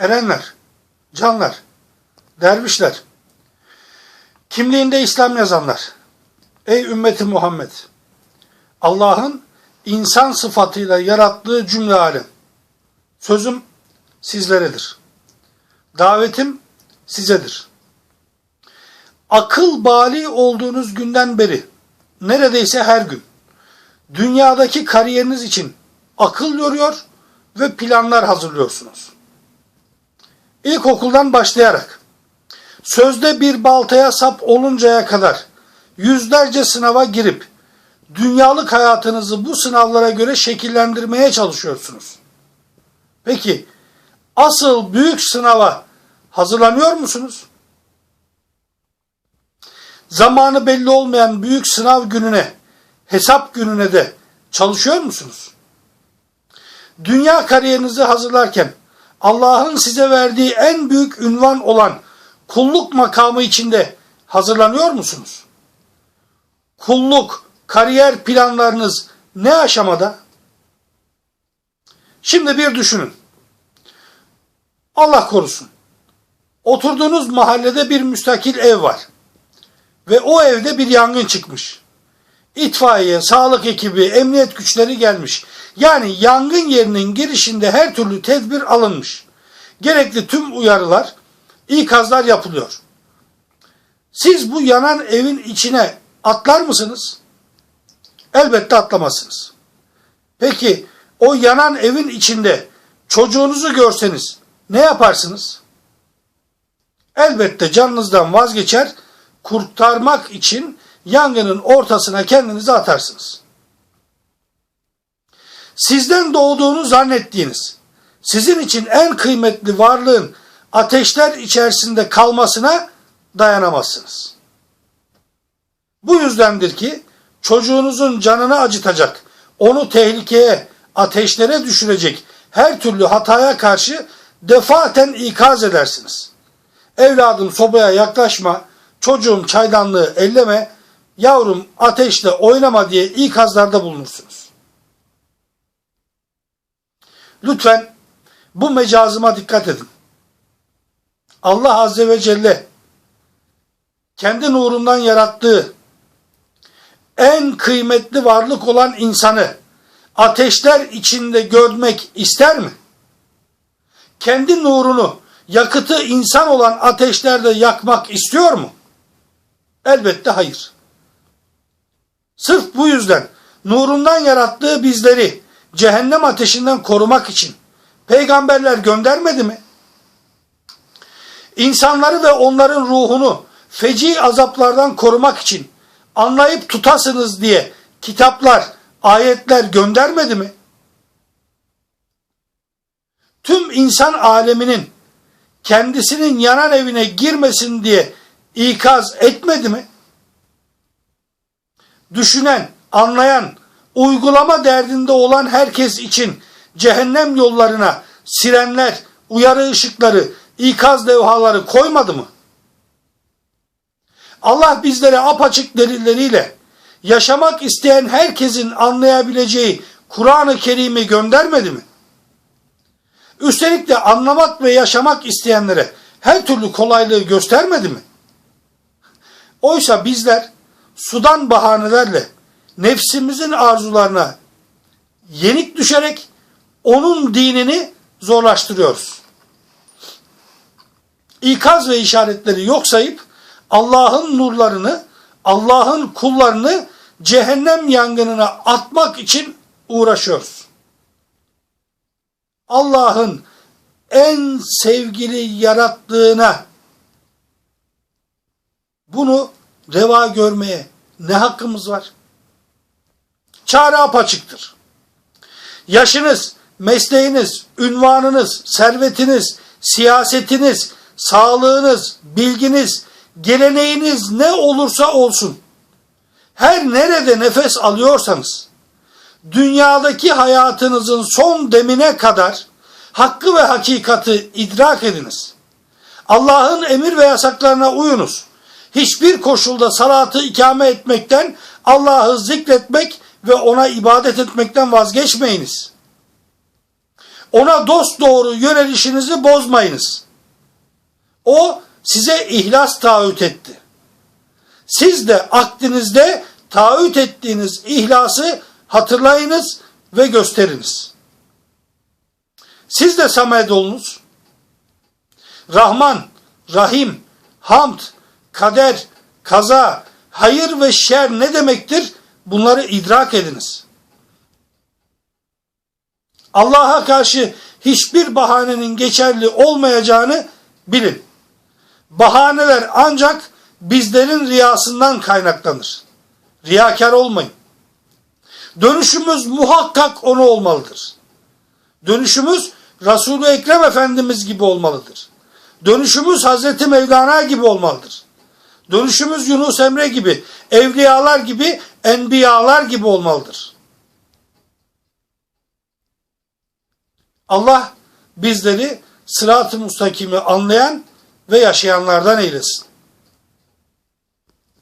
erenler, canlar, dervişler, kimliğinde İslam yazanlar, ey ümmeti Muhammed, Allah'ın insan sıfatıyla yarattığı cümle alem, sözüm sizleredir. Davetim sizedir. Akıl bali olduğunuz günden beri, neredeyse her gün, dünyadaki kariyeriniz için akıl yoruyor ve planlar hazırlıyorsunuz. İlkokuldan başlayarak, sözde bir baltaya sap oluncaya kadar yüzlerce sınava girip, dünyalık hayatınızı bu sınavlara göre şekillendirmeye çalışıyorsunuz. Peki, asıl büyük sınava hazırlanıyor musunuz? Zamanı belli olmayan büyük sınav gününe, hesap gününe de çalışıyor musunuz? Dünya kariyerinizi hazırlarken Allah'ın size verdiği en büyük ünvan olan kulluk makamı içinde hazırlanıyor musunuz? Kulluk, kariyer planlarınız ne aşamada? Şimdi bir düşünün. Allah korusun. Oturduğunuz mahallede bir müstakil ev var. Ve o evde bir yangın çıkmış. İtfaiye, sağlık ekibi, emniyet güçleri gelmiş. Yani yangın yerinin girişinde her türlü tedbir alınmış. Gerekli tüm uyarılar, ikazlar yapılıyor. Siz bu yanan evin içine atlar mısınız? Elbette atlamazsınız. Peki o yanan evin içinde çocuğunuzu görseniz ne yaparsınız? Elbette canınızdan vazgeçer, kurtarmak için yangının ortasına kendinizi atarsınız. Sizden doğduğunu zannettiğiniz, sizin için en kıymetli varlığın ateşler içerisinde kalmasına dayanamazsınız. Bu yüzdendir ki çocuğunuzun canını acıtacak, onu tehlikeye, ateşlere düşürecek her türlü hataya karşı defaten ikaz edersiniz. Evladım sobaya yaklaşma, çocuğum çaydanlığı elleme, yavrum ateşle oynama diye ikazlarda bulunursunuz. Lütfen bu mecazıma dikkat edin. Allah Azze ve Celle kendi nurundan yarattığı en kıymetli varlık olan insanı ateşler içinde görmek ister mi? Kendi nurunu, yakıtı insan olan ateşlerde yakmak istiyor mu? Elbette hayır. Sırf bu yüzden nurundan yarattığı bizleri cehennem ateşinden korumak için peygamberler göndermedi mi? İnsanları ve onların ruhunu feci azaplardan korumak için anlayıp tutasınız diye kitaplar, ayetler göndermedi mi? Tüm insan aleminin kendisinin yanan evine girmesin diye ikaz etmedi mi? Düşünen, anlayan, uygulama derdinde olan herkes için cehennem yollarına sirenler, uyarı ışıkları, ikaz levhaları koymadı mı? Allah bizlere apaçık delilleriyle yaşamak isteyen herkesin anlayabileceği Kur'an-ı Kerim'i göndermedi mi? Üstelik de anlamak ve yaşamak isteyenlere her türlü kolaylığı göstermedi mi? Oysa bizler sudan bahanelerle nefsimizin arzularına yenik düşerek onun dinini zorlaştırıyoruz. İkaz ve işaretleri yok sayıp Allah'ın nurlarını, Allah'ın kullarını cehennem yangınına atmak için uğraşıyoruz. Allah'ın en sevgili yarattığına bunu reva görmeye ne hakkımız var? Çare apaçıktır. Yaşınız, mesleğiniz, ünvanınız, servetiniz, siyasetiniz, sağlığınız, bilginiz, geleneğiniz ne olursa olsun, her nerede nefes alıyorsanız, dünyadaki hayatınızın son demine kadar hakkı ve hakikati idrak ediniz. Allah'ın emir ve yasaklarına uyunuz. Hiçbir koşulda salatı ikame etmekten, Allah'ı zikretmek ve ona ibadet etmekten vazgeçmeyiniz. Ona dost doğru yönelişinizi bozmayınız. O size ihlas taahhüt etti. Siz de akdinizde taahhüt ettiğiniz ihlası hatırlayınız ve gösteriniz. Siz de samed olunuz. Rahman, Rahim, Hamd, Kader, Kaza, hayır ve şer ne demektir? Bunları idrak ediniz. Allah'a karşı hiçbir bahanenin geçerli olmayacağını bilin. Bahaneler ancak bizlerin riyasından kaynaklanır. Riyakar olmayın. Dönüşümüz muhakkak onu olmalıdır. Dönüşümüz Resul-i Ekrem Efendimiz gibi olmalıdır. Dönüşümüz Hazreti Mevlana gibi olmalıdır. Dönüşümüz Yunus Emre gibi, evliyalar gibi, enbiyalar gibi olmalıdır. Allah bizleri sırat-ı mustakimi anlayan ve yaşayanlardan eylesin.